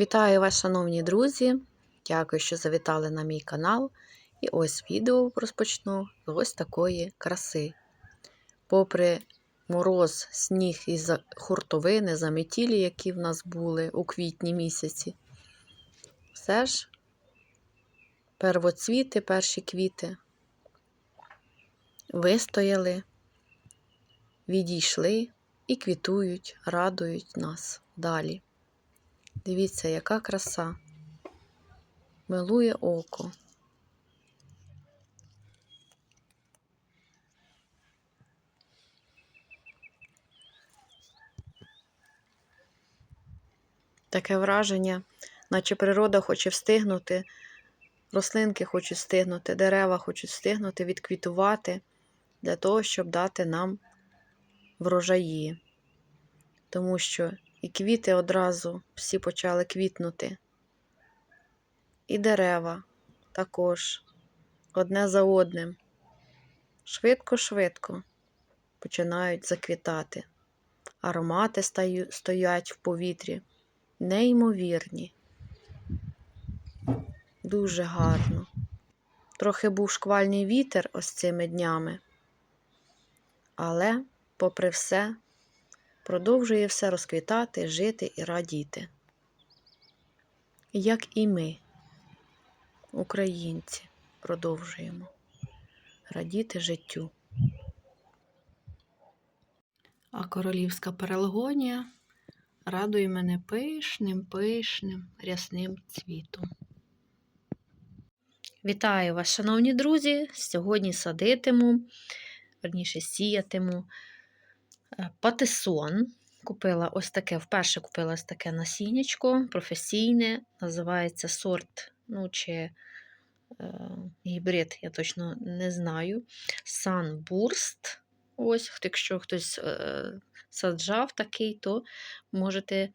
Вітаю вас, шановні друзі! Дякую, що завітали на мій канал. І ось відео розпочну з ось такої краси. Попри мороз, сніг і хуртовини, заметілі, які в нас були у квітні місяці, все ж первоцвіти, перші квіти вистояли, відійшли і квітують, радують нас далі. Дивіться, яка краса. Милує око. Таке враження, наче природа хоче встигнути, рослинки хочуть встигнути, дерева хочуть встигнути, відквітувати для того, щоб дати нам врожаї. Тому що і квіти одразу всі почали квітнути. І дерева також одне за одним. Швидко-швидко починають заквітати. Аромати стоять в повітрі. Неймовірні. Дуже гарно. Трохи був шквальний вітер ось цими днями. Але, попри все, продовжує все розквітати, жити і радіти. Як і ми, українці, продовжуємо радіти життю. А королівська перелгонія радує мене пишним, пишним, рясним цвітом. Вітаю вас, шановні друзі! Сьогодні садитиму, верніше сіятиму патисон. Купила ось таке, вперше купила ось таке насіннячко, професійне, називається сорт, ну, чи е, гібрид, я точно не знаю. Sunburst. Ось, якщо хтось е, саджав такий, то можете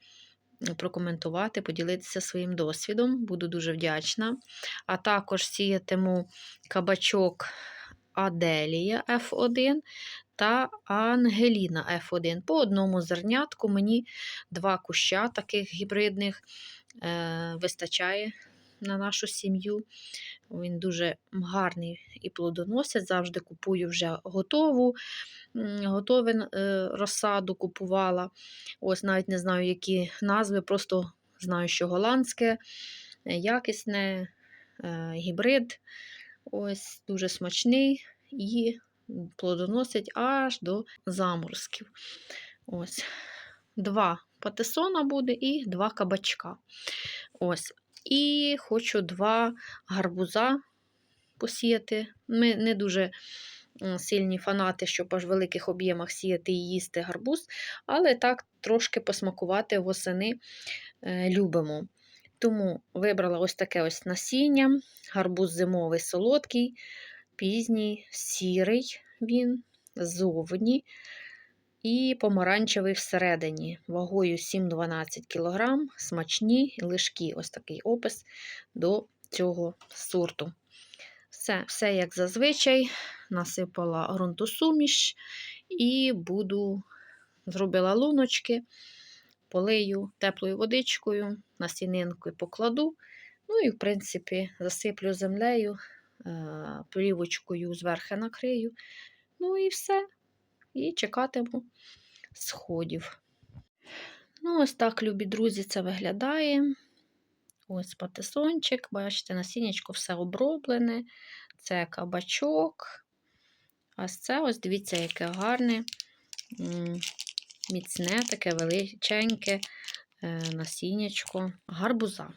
прокоментувати, поділитися своїм досвідом. Буду дуже вдячна. А також сіятиму кабачок Аделія F1 та Ангеліна F1. По одному зернятку мені два куща таких гібридних е, вистачає на нашу сім'ю. Він дуже гарний і плодоносить. Завжди купую вже готову. Готову е, розсаду купувала. Ось навіть не знаю, які назви, просто знаю, що голландське, якісне, е, гібрид. Ось дуже смачний і плодоносить аж до заморозків. Ось. Два патисона буде і два кабачка. Ось. І хочу два гарбуза посіяти. Ми не дуже сильні фанати, щоб аж в великих об'ємах сіяти і їсти гарбуз, але так трошки посмакувати восени е, любимо. Тому вибрала ось таке ось насіння, гарбуз зимовий солодкий, пізній, сірий він ззовні і помаранчевий всередині, вагою 7-12 кг, смачні лишки. Ось такий опис до цього сорту. Все, все як зазвичай, насипала ґрунтосуміш і буду зробила луночки, полию теплою водичкою, насінинку покладу. Ну і, в принципі, засиплю землею, плівочкою зверху накрию. Ну і все. І чекатиму сходів. Ну, ось так, любі друзі, це виглядає. Ось патисончик, бачите, насіннячко все оброблене. Це кабачок. А це ось дивіться, яке гарне, міцне, таке величеньке е, насіннячко гарбуза.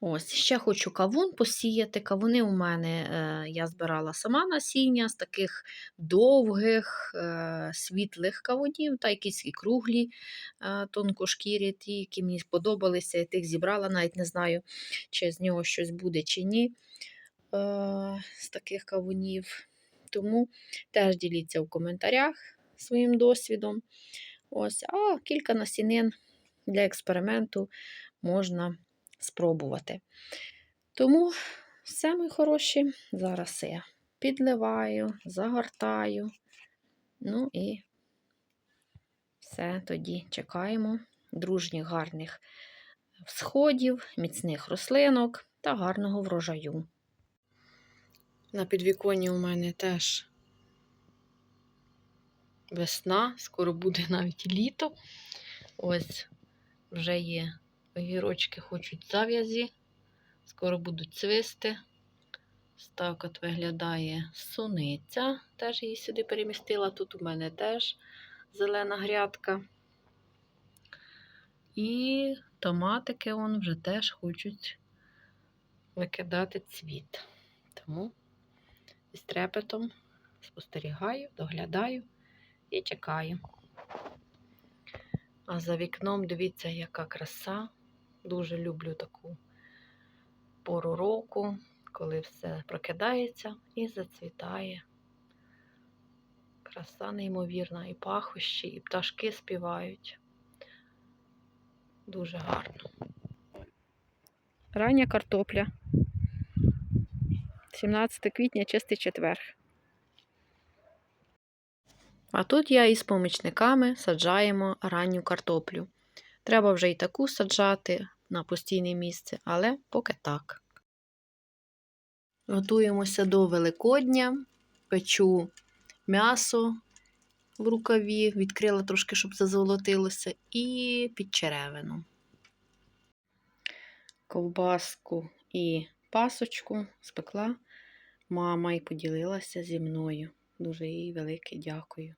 Ось, ще хочу кавун посіяти. Кавуни у мене е, я збирала сама насіння з таких довгих, е, світлих кавунів, та якісь і круглі, е, тонкошкірі, ті, які мені сподобалися, я тих зібрала, навіть не знаю, чи з нього щось буде чи ні. Е, з таких кавунів. Тому теж діліться в коментарях своїм досвідом. Ось, А кілька насінин для експерименту можна спробувати. Тому все, мої хороші, зараз я підливаю, загортаю. Ну і все, тоді чекаємо дружніх, гарних всходів, міцних рослинок та гарного врожаю. На підвіконні у мене теж весна, скоро буде навіть літо. Ось вже є огірочки, хочуть зав'язі, скоро будуть цвисти. Так от виглядає суниця. Теж її сюди перемістила. Тут у мене теж зелена грядка. І томатики вон вже теж хочуть викидати цвіт. Тому із трепетом спостерігаю, доглядаю і чекаю. А за вікном дивіться, яка краса. Дуже люблю таку пору року, коли все прокидається і зацвітає. Краса неймовірна, і пахощі, і пташки співають. Дуже гарно. Рання картопля. 17 квітня, чистий четвер. А тут я із помічниками саджаємо ранню картоплю. Треба вже і таку саджати на постійне місце, але поки так. Готуємося до Великодня, печу м'ясо в рукаві, відкрила трошки, щоб зазолотилося, і під черевину. Ковбаску і пасочку спекла мама і поділилася зі мною. Дуже їй велике дякую.